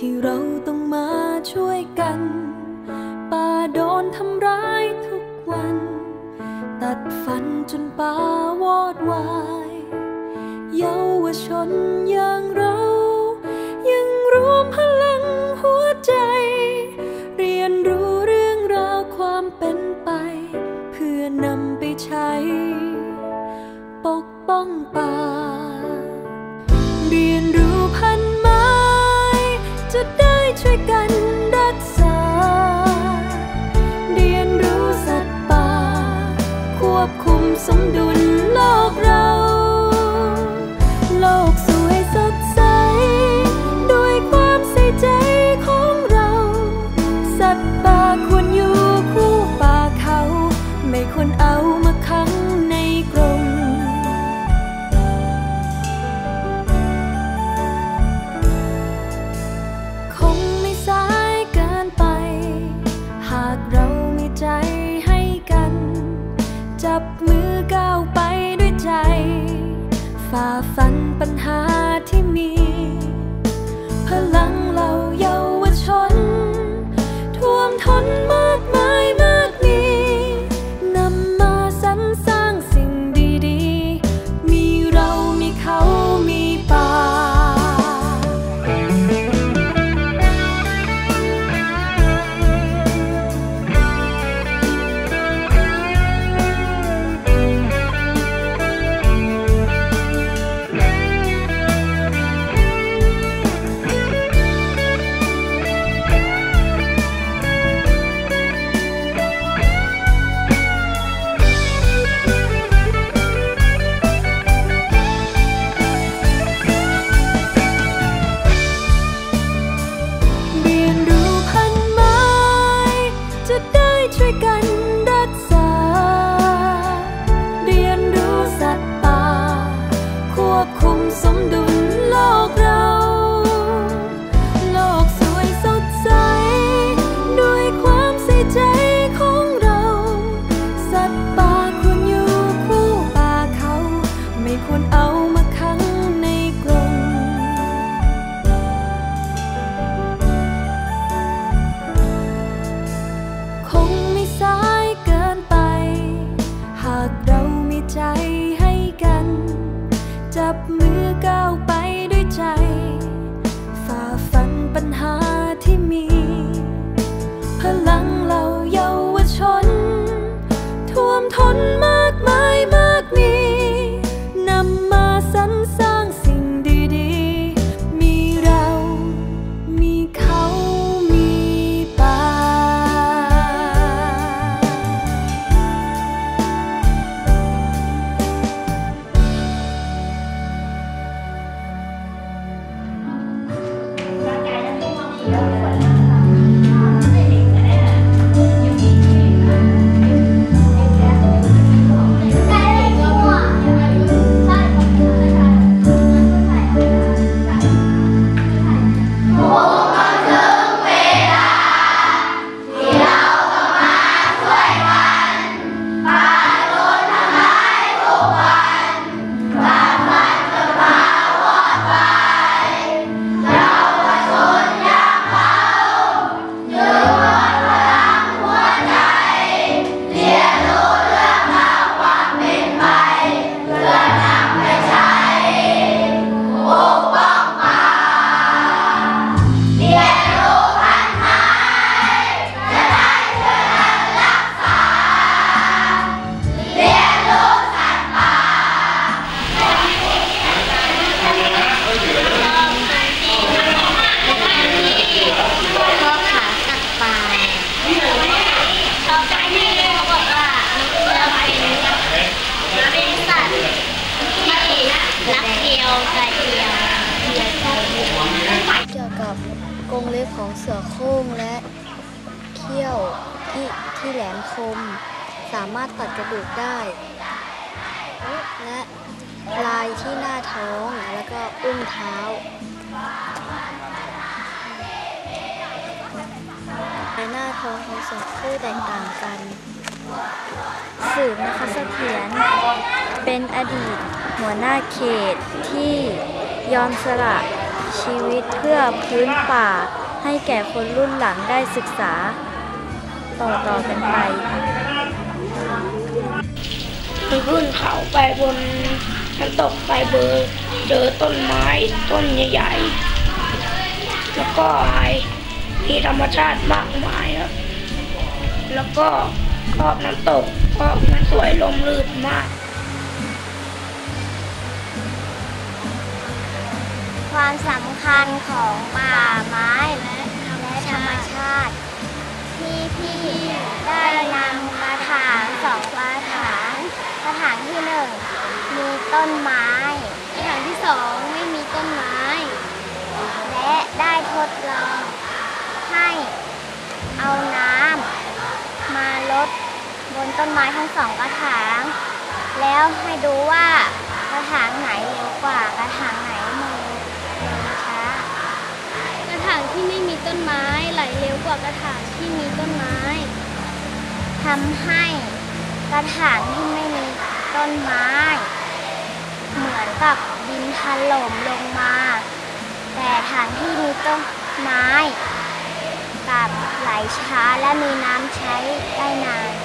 ที่เราต้องมาช่วยกัน ป่าโดนทำร้าย ตัดฟันจนปาวอดวาย เยาวชนอย่างเรา ยังรวมพลังหัวใจ เรียนรู้เรื่องราวความเป็นไป เพื่อนำไปใช้ ปกป้องป่า เรียนรู้พันไม้ จะได้ช่วยกัน sống đôi ฝ่าฟันปัญหาที่มี พลัง chuối canh đất xa điên đủ giặt ta khua khung sống đôi รงเล็บของเสือโคร่งและเขี้ยวที่ที่แหลมคม สามารถตัดกระดูกได้ และลายที่หน้าท้องแล้วก็อุ้งเท้าลายหน้าท้องของสือโคร่แตกต่างกันสืบนะคะเสถียรเป็นอดีตหัวหน้าเขตที่ยอมสละ ชีวิตเพื่อพื้นป่า ให้แก่คนรุ่นหลังได้ศึกษา ต่อๆกันไปคือขึ้นเขาไปบนน้ำตกไปเบอร์เจอต้นไม้ต้นใหญ่ๆ แล้วก็ไอมีธรรมชาติมากมายครับ แล้วก็ชอบน้ำตกเพราะมันสวยลมลื่นมาก ความสำคัญของป่าไม้และธรรมชาติ ที่พี่ได้นำกระถางสองกระถางกระถางที่หนึ่งมีต้นไม้กระถางที่สองไม่มีต้นไม้ และได้ทดลองให้เอาน้ำมาลดบนต้นไม้ทั้งสองกระถาง แล้วให้ดูว่ากระถางไหนเร็วกว่ากระถางไหนากระถางที่ไม่มีต้นไม้ไหลเร็วกว่ากระถางที่มีต้นไม้ ทำให้กระถางที่ไม่มีต้นไม้ เหมือนกับดินถล่มลงมา แต่ถางที่มีต้นไม้กลับไหลช้าและมีน้ำใช้ได้นาน